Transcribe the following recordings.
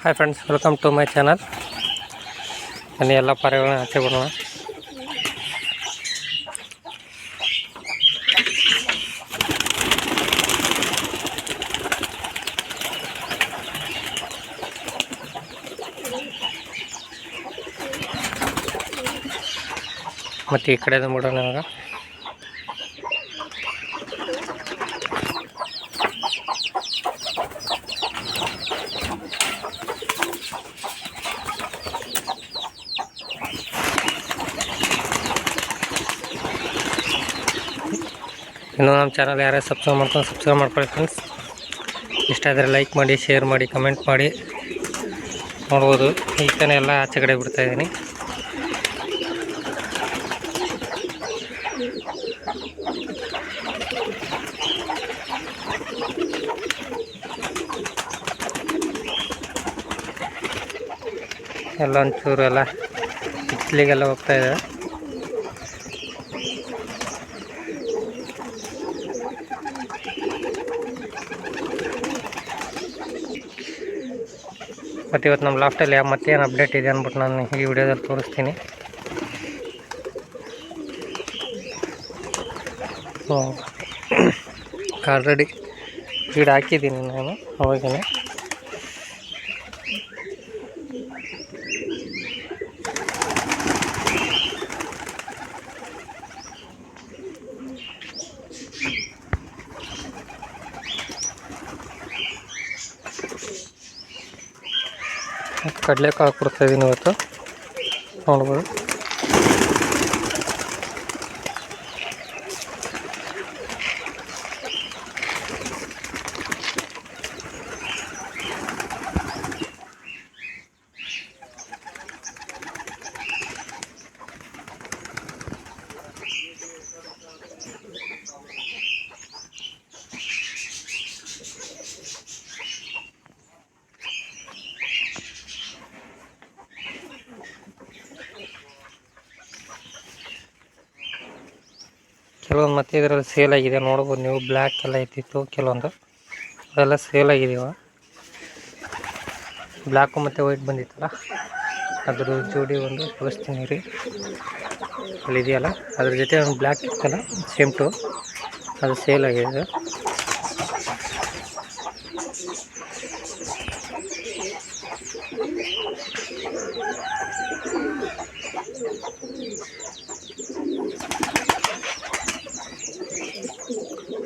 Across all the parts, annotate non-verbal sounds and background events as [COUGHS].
Hi friends welcome to my channel ನಾನು ಎಲ್ಲ ಪಾರಿಗಳನ್ನ ಆಚೆ ಬಿಡೋಣ ಮತ್ತು ಈ ಕಡೆದು ಬಿಡೋಣ ಇವಾಗ. ಇನ್ನೂ ನಮ್ಮ ಚಾನಲ್ ಯಾರೇ ಸಬ್ಸ್ಕ್ರೈಬ್ ಮಾಡ್ಕೊಂಡು ಸಬ್ಸ್ಕ್ರೈಬ್ ಮಾಡ್ಕೊಳ್ಳಿ ಫ್ರೆಂಡ್ಸ್ ಇಷ್ಟ ಆದರೆ ಲೈಕ್ ಮಾಡಿ ಶೇರ್ ಮಾಡಿ ಕಮೆಂಟ್ ಮಾಡಿ. ನೋಡ್ಬೋದು. ಈ ಥರ ಎಲ್ಲ ಆಚೆ ಕಡೆ ಬಿಡ್ತಾ ಇದ್ದೀನಿ. ಎಲ್ಲ ಒಂಚೂರು ಎಲ್ಲ ಬಿಸಿಲಿಗೆಲ್ಲ ಹೋಗ್ತಾ ಮತ್ತು ಇವತ್ತು ನಮ್ಮ ಲಾಸ್ಟಲ್ಲಿ ಯಾವ ಮತ್ತೇನು ಅಪ್ಡೇಟ್ ಇದೆ ಅಂದ್ಬಿಟ್ಟು ನಾನು ಈ ವಿಡಿಯೋದಲ್ಲಿ ತೋರಿಸ್ತೀನಿ. ಆಲ್ರೆಡಿ ಫೀಡ್ [COUGHS] ಹಾಕಿದ್ದೀನಿ ನಾನು ಅವಾಗೇ ಕಡಲೆಕಾಳು ಕೊಡ್ತಾ ಇದ್ದೀನಿ ಇವತ್ತು. ನೋಡ್ಬೋದು. ಕೆಲವೊಂದು ಮತ್ತೆ ಇದರಲ್ಲಿ ಸೇಲ್ ಆಗಿದೆ. ನೋಡ್ಬೋದು ನೀವು ಬ್ಲ್ಯಾಕ್ ಎಲ್ಲ ಇದ್ದಿತ್ತು ಕೆಲವೊಂದು. ಅದೆಲ್ಲ ಸೇಲ್ ಆಗಿದೆಯವ ಬ್ಲ್ಯಾಕು ಮತ್ತು ವೈಟ್ ಬಂದಿತ್ತಲ್ಲ? ಅದ್ರ ಜೋಡಿ ಒಂದು ತೋರಿಸ್ತೀನಿ ರೀ. ಅಲ್ಲಿ ಇದೆಯಲ್ಲ? ಅದ್ರ ಜೊತೆ ಒಂದು ಬ್ಲ್ಯಾಕ್ ಇತ್ತಲ್ಲ? ಸೇಮ್ ಟು ಅದು ಸೇಲ್ ಆಗಿದೆ.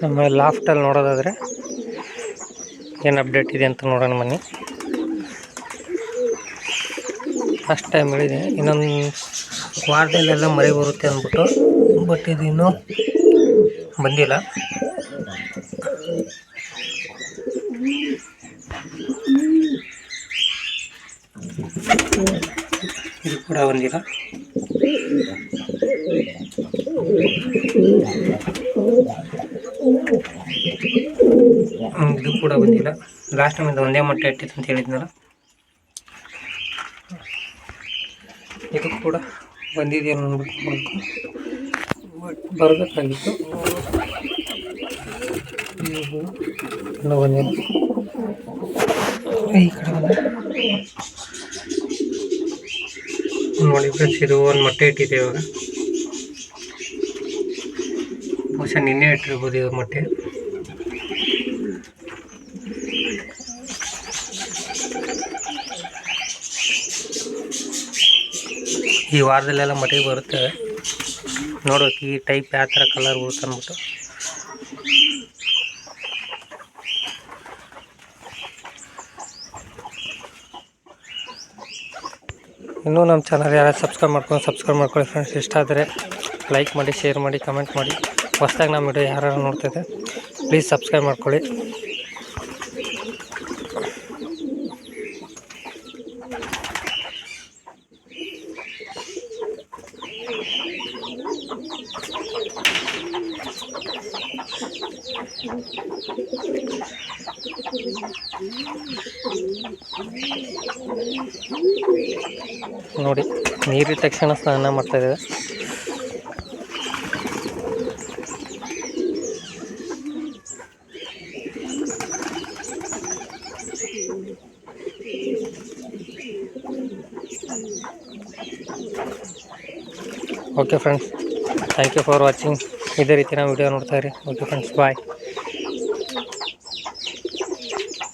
ನಮ್ಮ ಲಾಫ್ಟಲ್ಲಿ ನೋಡೋದಾದರೆ ಏನು ಅಪ್ಡೇಟ್ ಇದೆ ಅಂತ ನೋಡೋಣ ಬನ್ನಿ. ಫಸ್ಟ್ ಟೈಮ್ ಹೇಳಿದೆ, ಇನ್ನೊಂದು ವಾರದಲ್ಲೆಲ್ಲ ಮರೆ ಬರುತ್ತೆ ಅಂದ್ಬಿಟ್ಟು ಬಟ್ ಇದು ಇನ್ನೂ ಬಂದಿಲ್ಲ. ಇದು ಕೂಡ ಬಂದಿಲ್ಲ. ಬಂದಿಲ್ಲ ಲಾಸ್ಟ್ ಟೈಮ್ ಒಂದೇ ಮೊಟ್ಟೆ ಇಟ್ಟಿತ್ತು ಅಂತ ಹೇಳಿದ್ನಲ್ಲ. ಇದು ಕೂಡ ಬಂದಿದೆಯಲ್ಲ ನೋಡ್ಬೇಕು ಬರಬೇಕಾಗಿತ್ತು. ಈ ಕಡೆ ಬಂದ. ನೋಡಿ ಫ್ರೆಂಡ್ಸ್ ಇದು ಒಂದು ಮೊಟ್ಟೆ ಇಟ್ಟಿದೆ ಇವಾಗ. ಬಹುಶಃ ನಿನ್ನೆ ಇಟ್ಟಿರ್ಬೋದು ಇವಾಗ ಮೊಟ್ಟೆ. ಈ ವಾರದಲ್ಲೆಲ್ಲ ಮಟ್ಟಿಗೆ ಬರುತ್ತೆ. ನೋಡ್ಬೇಕು ಈ ಟೈಪ್ ಯಾವ ಥರ ಕಲರ್ ಬರುತ್ತೆ ಅಂದ್ಬಿಟ್ಟು. ಇನ್ನೂ ನಮ್ಮ ಚಾನಲ್ ಯಾರು ಸಬ್ಸ್ಕ್ರೈಬ್ ಮಾಡ್ಕೊಂಡು ಸಬ್ಸ್ಕ್ರೈಬ್ ಮಾಡ್ಕೊಳ್ಳಿ ಫ್ರೆಂಡ್ಸ್ ಇಷ್ಟ ಆದರೆ ಲೈಕ್ ಮಾಡಿ ಶೇರ್ ಮಾಡಿ ಕಮೆಂಟ್ ಮಾಡಿ. ಹೊಸ್ದಾಗಿ ನಮ್ಮ ವಿಡಿಯೋ ಯಾರು ನೋಡ್ತಿದ್ದೆ ಪ್ಲೀಸ್ ಸಬ್ಸ್ಕ್ರೈಬ್ ಮಾಡ್ಕೊಳ್ಳಿ. ನೋಡಿ ನೀರಿ ತಕ್ಷಣ ಸ್ನಾನ ಮಾಡ್ತಾ ಇದ್ದಾರೆ okay friends thank you for watching ಇದೇ ರೀತಿ ನಾವು ವಿಡಿಯೋ ನೋಡ್ತಾ ಇರಿ. Okay friends bye